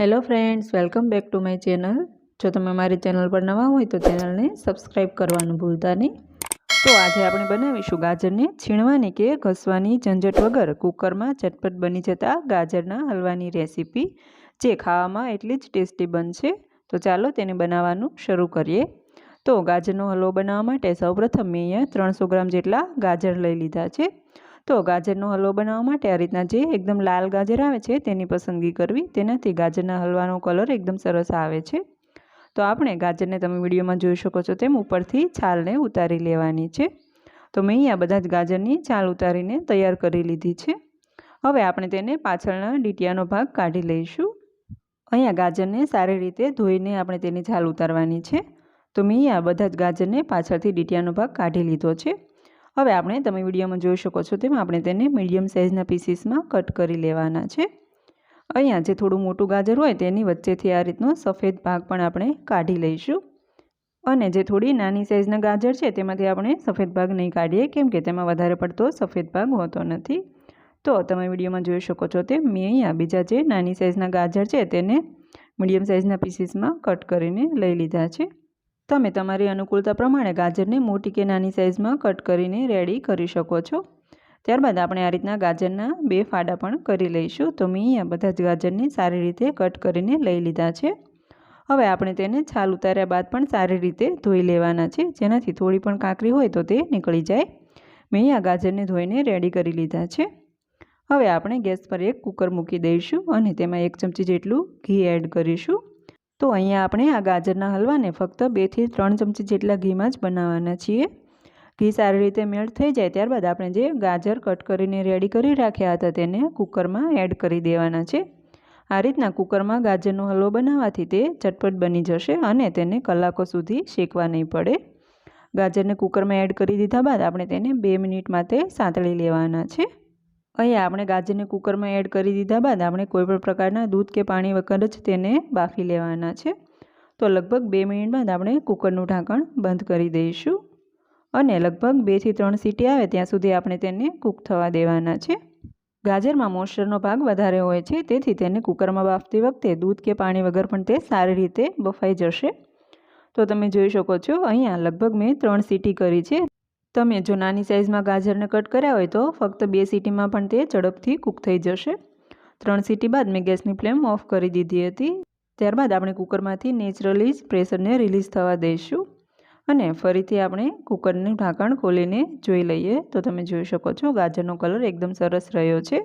Hello friends welcome back to my channel જો તમે મારી ચેનલ પર નવા હોય તો ચેનલને સબસ્ક્રાઈબ કરવાનું ભૂલતા નહીં. તો આજે આપણે બનાવીશું ગાજરને છીણવાની કે ઘસવાની ઝંઝટ વગર કુકરમાં ચટપટ બની જતા ગાજરના હલવાની રેસીપી, જે ખાવામાં એટલી જ ટેસ્ટી બનશે. તો ચાલો તેને બનાવવાનું શરૂ કરીએ. તો ગાજરનો હલવો બનાવવા માટે સૌપ્રથમ મેં અહીંયા ત્રણસો ગ્રામ જેટલા ગાજર લઈ લીધા છે. તો ગાજરનો હલવો બનાવવા માટે આ રીતના જે એકદમ લાલ ગાજર આવે છે તેની પસંદગી કરવી. તેનાથી ગાજરના હલવાનો કલર એકદમ સરસ આવે છે. તો આપણે ગાજરને તમે વિડીયોમાં જોઈ શકો છો તેમ ઉપરથી છાલને ઉતારી લેવાની છે. તો મેં અહીંયા બધા જ ગાજરની છાલ ઉતારીને તૈયાર કરી લીધી છે. હવે આપણે તેને પાછળના ડીટિયાનો ભાગ કાઢી લઈશું. અહીંયા ગાજરને સારી રીતે ધોઈને આપણે તેની છાલ ઉતારવાની છે. તો મેં અહીંયા બધા જ ગાજરને પાછળથી ડીટિયાનો ભાગ કાઢી લીધો છે. હવે આપણે તમે વિડીયોમાં જોઈ શકો છો તેમ આપણે તેને મીડિયમ સાઇઝના પીસીસમાં કટ કરી લેવાના છે. અહીંયા જે થોડું મોટું ગાજર હોય તેની વચ્ચેથી આ રીતનો સફેદ ભાગ પણ આપણે કાઢી લઈશું. અને જે થોડી નાની સાઇઝના ગાજર છે તેમાંથી આપણે સફેદ ભાગ નહીં કાઢીએ કેમ કે તેમાં વધારે પડતો સફેદ ભાગ હોતો નથી. તો તમે વિડીયોમાં જોઈ શકો છો તે મેં અહીંયા બીજા જે નાની સાઇઝના ગાજર છે તેને મીડિયમ સાઇઝના પીસીસમાં કટ કરીને લઈ લીધા છે. તમે તમારી અનુકૂળતા પ્રમાણે ગાજરને મોટી કે નાની સાઇઝમાં કટ કરીને રેડી કરી શકો છો. ત્યારબાદ આપણે આ રીતના ગાજરના બે ફાડા પણ કરી લઈશું. તો મેં અહીંયા બધા જ ગાજરને સારી રીતે કટ કરીને લઈ લીધા છે. હવે આપણે તેને છાલ ઉતાર્યા બાદ પણ સારી રીતે ધોઈ લેવાના છે. જેનાથી થોડી પણ કાંકરી હોય તો તે નીકળી જાય. મેં આ ગાજરને ધોઈને રેડી કરી લીધા છે. હવે આપણે ગેસ પર એક કુકર મૂકી દઈશું અને તેમાં એક ચમચી જેટલું ઘી એડ કરીશું. તો અહીંયા આપણે આ ગાજરના હલવાને ફક્ત બેથી ત્રણ ચમચી જેટલા ઘીમાં જ બનાવવાના છીએ. ઘી સારી રીતે મેલ્ટ થઈ જાય ત્યારબાદ આપણે જે ગાજર કટ કરીને રેડી કરી રાખ્યા હતા તેને કુકરમાં એડ કરી દેવાના છે. આ રીતના કુકરમાં ગાજરનો હલવો બનાવવાથી તે ચટપટ બની જશે અને તેને કલાકો સુધી શેકવા નહીં પડે. ગાજરને કુકરમાં એડ કરી દીધા બાદ આપણે તેને બે મિનિટ માટે સાંતળી લેવાના છે. અહીંયા આપણે ગાજરને કુકરમાં એડ કરી દીધા બાદ આપણે કોઈપણ પ્રકારના દૂધ કે પાણી વગર જ તેને બાફી લેવાના છે. તો લગભગ બે મિનિટ બાદ આપણે કુકરનું ઢાંકણ બંધ કરી દઈશું. અને લગભગ બેથી ત્રણ સીટી આવે ત્યાં સુધી આપણે તેને કૂક થવા દેવાના છે. ગાજરમાં મોઇશ્ચરનો ભાગ વધારે હોય છે, તેથી તેને કુકરમાં બાફતી વખતે દૂધ કે પાણી વગર પણ તે સારી રીતે બફાઈ જશે. તો તમે જોઈ શકો છો, અહીંયા લગભગ મેં ત્રણ સીટી કરી છે. તમે જો નાની સાઇઝમાં ગાજરને કટ કર્યા હોય તો ફક્ત બે સીટીમાં પણ તે ઝડપથી કૂક થઈ જશે. ત્રણ સીટી બાદ મેં ગેસની ફ્લેમ ઓફ કરી દીધી હતી. ત્યારબાદ આપણે કુકરમાંથી નેચરલી જ પ્રેશરને રિલીઝ થવા દઈશું. અને ફરીથી આપણે કુકરનું ઢાંકણ ખોલીને જોઈ લઈએ તો તમે જોઈ શકો છો ગાજરનો કલર એકદમ સરસ રહ્યો છે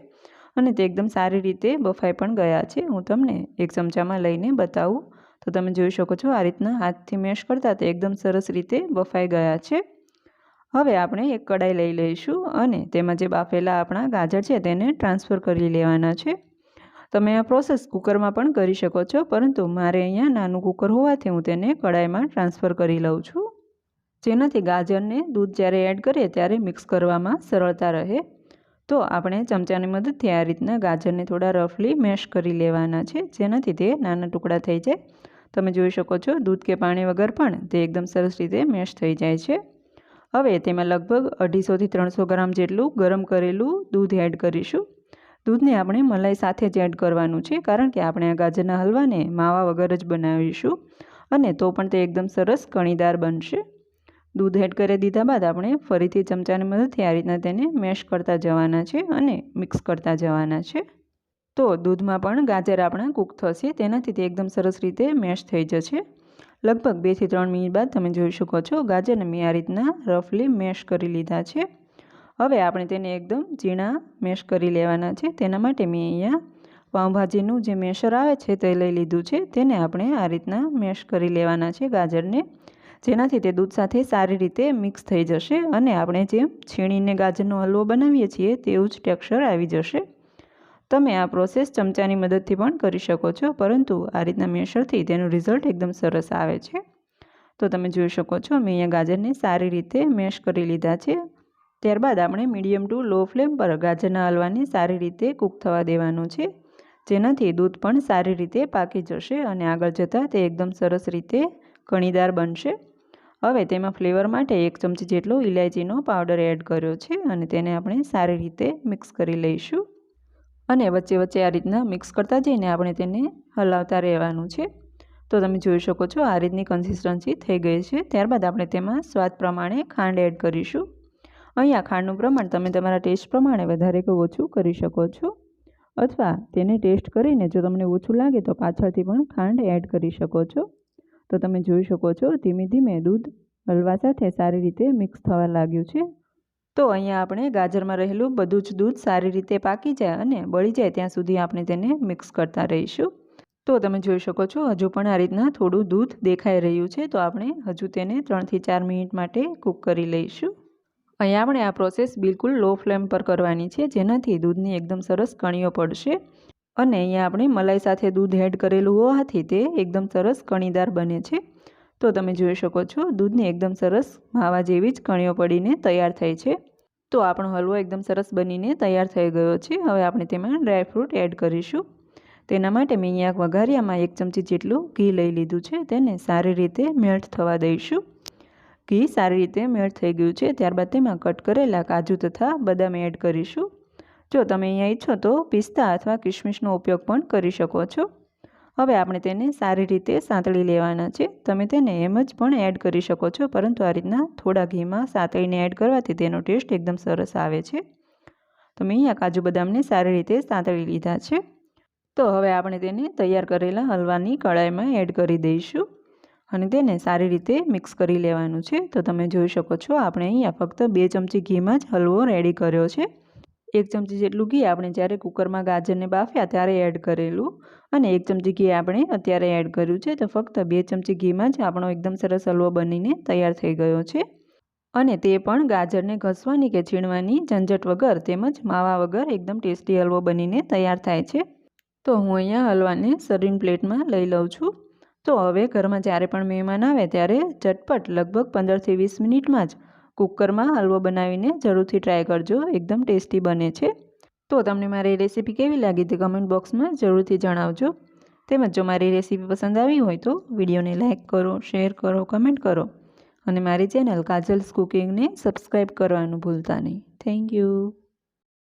અને તે એકદમ સારી રીતે બફાઈ પણ ગયા છે. હું તમને એક ચમચામાં લઈને બતાવું. તો તમે જોઈ શકો છો આ રીતના હાથથી મેશ કરતાં તે એકદમ સરસ રીતે બફાઈ ગયા છે. હવે આપણે એક કડાઈ લઈ લઈશું અને તેમાં જે બાફેલા આપણા ગાજર છે તેને ટ્રાન્સફર કરી લેવાના છે. તમે આ પ્રોસેસ કુકરમાં પણ કરી શકો છો, પરંતુ મારે અહીંયા નાનું કુકર હોવાથી હું તેને કડાઈમાં ટ્રાન્સફર કરી લઉં છું. જેનાથી ગાજરને દૂધ જ્યારે એડ કરીએ ત્યારે મિક્સ કરવામાં સરળતા રહે. તો આપણે ચમચાની મદદથી આ રીતના ગાજરને થોડા રફલી મેશ કરી લેવાના છે, જેનાથી તે નાના ટુકડા થઈ જાય. તમે જોઈ શકો છો દૂધ કે પાણી વગર પણ તે એકદમ સરસ રીતે મેશ થઈ જાય છે. હવે તેમાં લગભગ અઢીસોથી ત્રણસો ગ્રામ જેટલું ગરમ કરેલું દૂધ એડ કરીશું. દૂધને આપણે મલાઈ સાથે જ એડ કરવાનું છે, કારણ કે આપણે આ ગાજરના હલવાને માવા વગર જ બનાવીશું અને તો પણ તે એકદમ સરસ કણીદાર બનશે. દૂધ એડ કરી દીધા બાદ આપણે ફરીથી ચમચાની મદદથી આ રીતના તેને મેશ કરતા જવાના છે અને મિક્સ કરતા જવાના છે. તો દૂધમાં પણ ગાજર આપણા કૂક થશે, તેનાથી તે એકદમ સરસ રીતે મેશ થઈ જશે. લગભગ બેથી ત્રણ મિનિટ બાદ તમે જોઈ શકો છો ગાજરને મેં આ રીતના રફલી મેશ કરી લીધા છે. હવે આપણે તેને એકદમ ઝીણા મેશ કરી લેવાના છે. તેના માટે મેં અહીંયા પાઉંભાજીનું જે મેશર આવે છે તે લઈ લીધું છે. તેને આપણે આ રીતના મેશ કરી લેવાના છે ગાજરને. જેનાથી તે દૂધ સાથે સારી રીતે મિક્સ થઈ જશે અને આપણે જેમ છીણીને ગાજરનો હલવો બનાવીએ છીએ તેવું જ ટેક્સચર આવી જશે. તમે આ પ્રોસેસ ચમચાની મદદથી પણ કરી શકો છો, પરંતુ આ રીતના મેશરથી તેનું રિઝલ્ટ એકદમ સરસ આવે છે. તો તમે જોઈ શકો છો, મેં અહીંયા ગાજરને સારી રીતે મેશ કરી લીધા છે. ત્યારબાદ આપણે મીડિયમ ટુ લો ફ્લેમ પર ગાજરના હલવાને સારી રીતે કૂક થવા દેવાનું છે. જેનાથી દૂધ પણ સારી રીતે પાકી જશે અને આગળ જતાં તે એકદમ સરસ રીતે કણીદાર બનશે. હવે તેમાં ફ્લેવર માટે એક ચમચી જેટલો ઇલાયચીનો પાવડર એડ કર્યો છે અને તેને આપણે સારી રીતે મિક્સ કરી લઈશું. અને વચ્ચે વચ્ચે આ રીતના મિક્સ કરતા જઈને આપણે તેને હલાવતા રહેવાનું છે. તો તમે જોઈ શકો છો આ રીતની કન્સિસ્ટન્સી થઈ ગઈ છે. ત્યારબાદ આપણે તેમાં સ્વાદ પ્રમાણે ખાંડ એડ કરીશું. અહીંયા ખાંડનું પ્રમાણ તમે તમારા ટેસ્ટ પ્રમાણે વધારે કે ઓછું કરી શકો છો. અથવા તેને ટેસ્ટ કરીને જો તમને ઓછું લાગે તો પાછળથી પણ ખાંડ એડ કરી શકો છો. તો તમે જોઈ શકો છો ધીમે ધીમે દૂધ હલવા સાથે સારી રીતે મિક્સ થવા લાગ્યું છે. તો અહીંયા આપણે ગાજરમાં રહેલું બધું જ દૂધ સારી રીતે પાકી જાય અને બળી જાય ત્યાં સુધી આપણે તેને મિક્સ કરતા રહીશું. તો તમે જોઈ શકો છો, હજુ પણ આ રીતના થોડું દૂધ દેખાઈ રહ્યું છે, તો આપણે હજુ તેને ત્રણથી ચાર મિનિટ માટે કૂક કરી લઈશું. અહીંયા આપણે આ પ્રોસેસ બિલકુલ લો ફ્લેમ પર કરવાની છે, જેનાથી દૂધની એકદમ સરસ કણીઓ પડશે. અને અહીંયા આપણે મલાઈ સાથે દૂધ એડ કરેલું હોવાથી તે એકદમ સરસ કણીદાર બને છે. તો તમે જોઈ શકો છો, દૂધની એકદમ સરસ માવા જેવી જ કણીઓ પડીને તૈયાર થઈ છે. તો આપણો હલવો એકદમ સરસ બનીને તૈયાર થઈ ગયો છે. હવે આપણે તેમાં ડ્રાયફ્રૂટ એડ કરીશું. તેના માટે મેં અહીંયા વઘારિયામાં એક ચમચી જેટલું ઘી લઈ લીધું છે. તેને સારી રીતે મેલ્ટ થવા દઈશું. ઘી સારી રીતે મેલ્ટ થઈ ગયું છે. ત્યારબાદ તેમાં કટ કરેલા કાજુ તથા બદામ એડ કરીશું. જો તમે અહીંયા ઈચ્છો તો પિસ્તા અથવા કિશમિશનો ઉપયોગ પણ કરી શકો છો. હવે આપણે તેને સારી રીતે સાંતળી લેવાના છે. તમે તેને એમ જ પણ એડ કરી શકો છો, પરંતુ આ રીતના થોડા ઘીમાં સાંતળીને એડ કરવાથી તેનો ટેસ્ટ એકદમ સરસ આવે છે. તો મેં અહીંયા કાજુ બદામને સારી રીતે સાંતળી લીધા છે. તો હવે આપણે તેને તૈયાર કરેલા હલવાની કડાઈમાં એડ કરી દઈશું અને તેને સારી રીતે મિક્સ કરી લેવાનું છે. તો તમે જોઈ શકો છો, આપણે અહીંયા ફક્ત બે ચમચી ઘીમાં જ હલવો રેડી કર્યો છે. એક ચમચી જેટલું ઘી આપણે જ્યારે કુકરમાં ગાજરને બાફ્યા ત્યારે એડ કરેલું અને એક ચમચી ઘી આપણે અત્યારે એડ કર્યું છે. તો ફક્ત બે ચમચી ઘીમાં જ આપણો એકદમ સરસ હલવો બનીને તૈયાર થઈ ગયો છે. અને તે પણ ગાજરને ઘસવાની કે છીણવાની ઝંઝટ વગર તેમજ માવા વગર એકદમ ટેસ્ટી હલવો બનીને તૈયાર થાય છે. તો હું અહીંયા હલવાને સર્વિંગ પ્લેટમાં લઈ લઉં છું. તો હવે ઘરમાં જ્યારે પણ મહેમાન આવે ત્યારે ઝટપટ લગભગ પંદરથી વીસ મિનિટમાં જ કુકરમાં હલવો બનાવીને જરૂરથી ટ્રાય કરજો, એકદમ ટેસ્ટી બને છે. તો તમને મારી રેસીપી કેવી લાગી તે કમેન્ટ બોક્સમાં જરૂરથી જણાવજો. તેમજ જો મારી રેસીપી પસંદ આવી હોય તો વિડીયોને લાઇક કરો શેર કરો કમેન્ટ કરો. અને મારી ચેનલ કાજલ્સ કુકિંગને સબસ્ક્રાઈબ કરવાનું ભૂલતા નહીં. Thank you